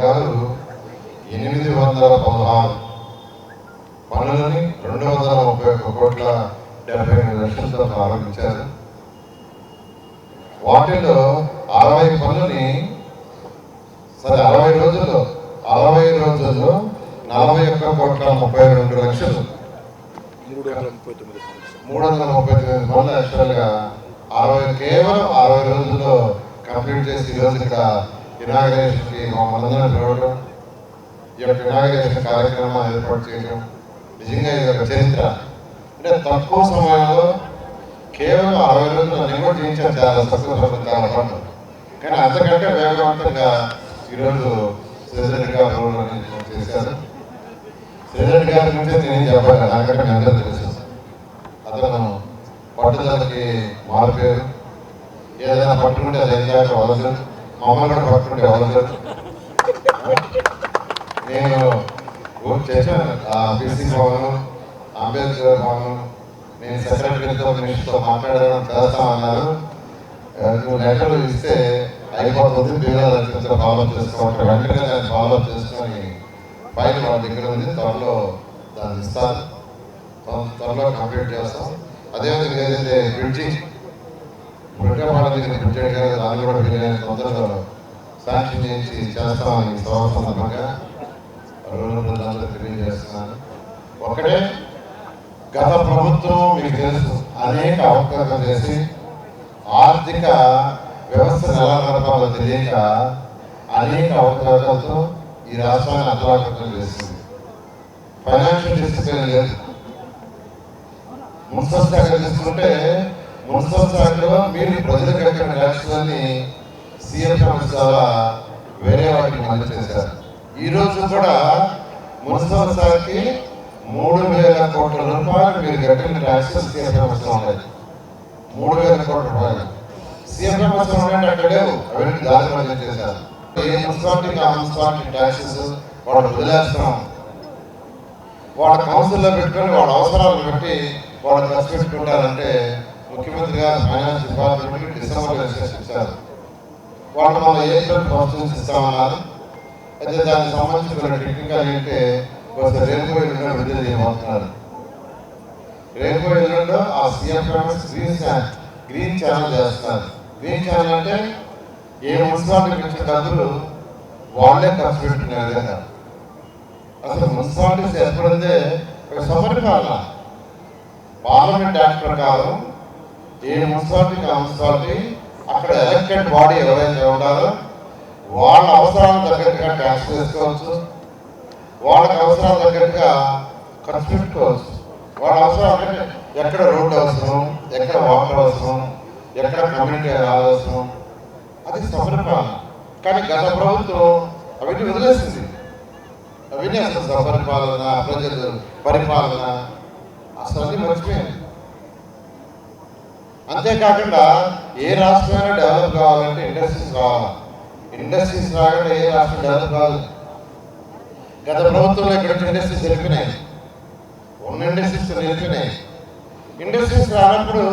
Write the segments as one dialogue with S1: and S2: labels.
S1: గారు ఎనిమిది వందల పదహారు పనులని రెండు వందల ముప్పై ఒక్క కోట్ల డెబ్బై ఎనిమిది లక్షలతో ప్రారంభించారు వాటిలో అరవై పనులని సరే అరవై రోజుల్లో అరవై రోజుల్లో నలభై ఒక్క కోట్ల ముప్పై రెండు లక్షలు
S2: మూడు వందల ముప్పై తొమ్మిది పనులు.
S1: మూడు వందల ముప్పై తొమ్మిది పనులు యాక్చువల్గా అరవై కేవలం అరవై రోజుల్లో కంప్లీట్ చేసి ఈరోజు ఇక్కడ ఇనాగరేషన్కి మమ్మల్ని పిలవడం ఈ యొక్క ఇనాగరేషన్ కార్యక్రమం ఏర్పాటు చేయడం నిజంగా ఇది ఒక చరిత్ర. అంటే తక్కువ సమయంలో కేవలం అరవై రోజులు నేను కూడా చేయించాను చాలా తక్కువ సమయం చాలా పనులు కానీ అంతకంటే వేగవంతంగా ఈరోజు శ్రీధర్ గారు చేశారు. శ్రీధర్ గారి గురించి నేనేం చెప్పాను నాకంటే మీ అందరూ తెలుసు. అతను పట్టుదలకి మారిపోయారు ఏదైనా పట్టుకుంటే అది ఏం చేయాలి వదలదు మమ్మల్ని కూడా పట్టుకుంటే వదలదు నేను ఊరు చేశాను బీసీ భవనం అంబేద్కర్ భవనం నేను సెక్రటరీతో మినిస్టర్తో మాట్లాడడం చేస్తామన్నారు నువ్వు లెటర్లు ఇస్తే అయిపోతుంది బీఆర్ ఫాలో చేసుకోవాలి వెంటనే దాన్ని ఫాలో చేసుకొని పైన వాళ్ళ దగ్గర ఉంది త్వరలో దాన్ని ఇస్తారు త్వరలో కంప్లీట్ చేస్తాం అదేవిధంగా ఏదైతే బ్రిడ్జి బుడ్డపాడ దగ్గర బ్రిడ్జి గారు దాన్ని కూడా వీలైన తొందరగా శాంక్షన్ చేసి చేస్తామని సభ సందర్భంగా తెలియజేస్తున్నాను ఒకటే గత ప్రభుత్వం మీకు తెలుసు అనేక అవకాశాలు చేసి ఆర్థిక వ్యవస్థను ఎలా నడపాలో తెలియక అనేక అవకాశాలతో ఈ రాష్ట్రాన్ని అతలాకుతలం చేసింది. ఫైనాన్షియల్ డిసిప్లిన్ లేదు. మున్సిపల్ శాఖ తీసుకుంటే మున్సిపల్ శాఖలో మీరు ప్రజలు కట్టిన ట్యాక్స్లని సీఎం సమస్య ద్వారా వేరే వాటికి మంజూరు చేశారు. ఈరోజు కూడా మున్సిపల్ శాఖకి మూడు వేల కోట్ల రూపాయలు మీరు కట్టిన ట్యాక్స్ సీఎం సమస్య ఉన్నాయి. మూడు వేల కోట్ల రూపాయలు. సీఎం సమస్య ఉన్నాయంటే అక్కడ లేవు. అవన్నీ దారి మంజూరు చేశారు. ఏ మున్సిపాలిటీకి ఆ మున్సిపాలిటీ ట్యాక్సెస్ వాళ్ళు వదిలేస్తున్నాం వాళ్ళ కౌన్సిల్లో పెట్టుకొని వాళ్ళ అవసరాలను బట్టి వాళ్ళు ఖర్చు పెట్టుకుంటారంటే ముఖ్యమంత్రి గారు ఫైనాన్స్ డిపార్ట్మెంట్ డిసెంబర్ ఇచ్చారు. వాళ్ళు మన ఏప్రిల్ ఫస్ట్ ఇస్తామన్నారు అయితే దానికి సంబంధించిన కొన్ని టెక్నికల్ ఏంటంటే కొంచెం రేపు ఎల్లుండో విడుదల చేయబోతున్నారు రేపు ఆ CM famous green channel green channel చేస్తున్నారు గ్రీన్ ఛానల్ అంటే ఏ మున్సిపాలిటీ నుంచి డబ్బులు వాళ్ళే ఖర్చు పెట్టుకున్నారు కదా అసలు మున్సిపాలిటీస్ ఏర్పడిందే ఒక కావాలా? పార్లమెంట్ యాక్ట్ ప్రకారం ఏ మున్సిపాలిటీకి ఆ మున్సిపాలిటీ అక్కడ ఎలక్టెడ్ బాడీ ఎవరైతే ఉండాలో వాళ్ళ అవసరాలకు తగ్గట్టుగా ట్యాక్స్ వేసుకోవచ్చు వాళ్ళకి అవసరాలకు తగ్గట్టుగా ఖర్చు పెట్టుకోవచ్చు వాళ్ళ అవసరాలు అంటే ఎక్కడ రోడ్డు అవసరం ఎక్కడ వాటర్ అవసరం ఎక్కడ కమ్యూనిటీ అవసరం అది సమరిపాలన కానీ గత ప్రభుత్వం అవన్నీ వదిలేసింది. అవన్నీ అసలు సపరిపాలన ప్రజలు పరిపాలన అసలు అన్ని మర్చిపోయింది అంతేకాకుండా ఏ రాష్ట్రమైనా డెవలప్ కావాలంటే ఇండస్ట్రీస్ రావాలి. ఇండస్ట్రీస్ రాకుండా ఏ రాష్ట్రం డెవలప్ కావాలి? గత ప్రభుత్వంలో ఇక్కడ ఇండస్ట్రీస్ వెళ్ళిపోయినాయి ఉన్న ఇండస్ట్రీస్ వెళ్ళిపోయినాయి ఇండస్ట్రీస్ రానప్పుడు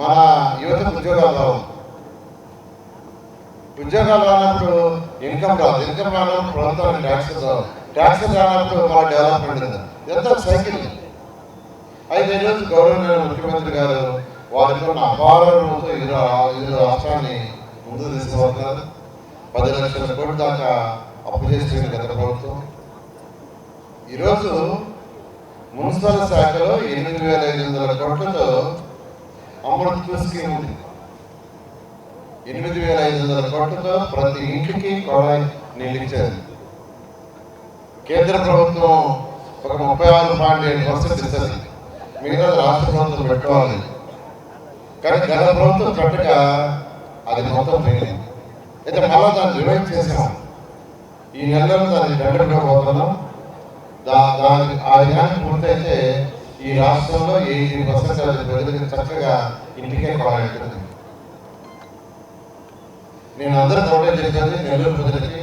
S1: మన యువతకు ఉద్యోగాలు రావు. ఉద్యోగాలు రానప్పుడు ఇన్కమ్ రాదు ఇన్కమ్ రానప్పుడు ప్రభుత్వానికి ట్యాక్సెస్ రావు. ట్యాక్సెస్ రానప్పుడు మన డెవలప్మెంట్ ఇదంతా సైకిల్ అయితే ఈరోజు గౌరవనీయ ముఖ్యమంత్రి గారు వారితో అపారంతో ఇరు ఇరు రాష్ట్రాన్ని ముందుకు తీసుకుపోతున్నారు పది లక్షల కోట్ల దాకా అప్పు చేసిన గత ప్రభుత్వం. ఈరోజు మున్సిపల్ శాఖలో ఎనిమిది వేల ఐదు వందల కోట్లతో అమృత్ స్కీమ్ ఉంది. ఎనిమిది వేల ఐదు వందల కోట్లతో ప్రతి ఇంటికి కొడాయి నిలిచారు కేంద్ర ప్రభుత్వం ఒక ముప్పై ఆరు పాయింట్ ఏడు పర్సెంట్ ఇస్తుంది మిగతా రాష్ట్ర ప్రభుత్వం పెట్టుకోవాలి. కానీ గత ప్రభుత్వం పెట్టక అది మొత్తం పోయింది. అయితే మళ్ళా దాన్ని రివైవ్ చేసాం. ఈ నెలలో దాన్ని గంటపోతున్నాం దా దాని ఆ విధానం పూర్తయితే ఈ రాష్ట్రంలో ఏ పర్సెంట్ ప్రజలకు చక్కగా ఇంటికే కావాలంటుంది నేను అందరూ తోటే చేసేది నెల్లూరు ప్రజలకి.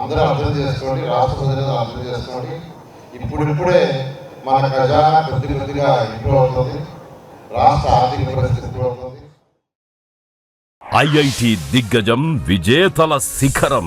S1: అందరూ అర్థం చేసుకోండి రాష్ట్ర ప్రజలు అర్థం చేసుకోండి. ఇప్పుడిప్పుడే మన ఖజానా కొద్ది కొద్దిగా ఇంప్రూవ్ అవుతుంది. రాష్ట్ర ఆర్థిక పరిస్థితి ఇంప్రూవ్ అవుతుంది.
S3: ఐఐటి దిగ్గజం విజేతల శిఖరం.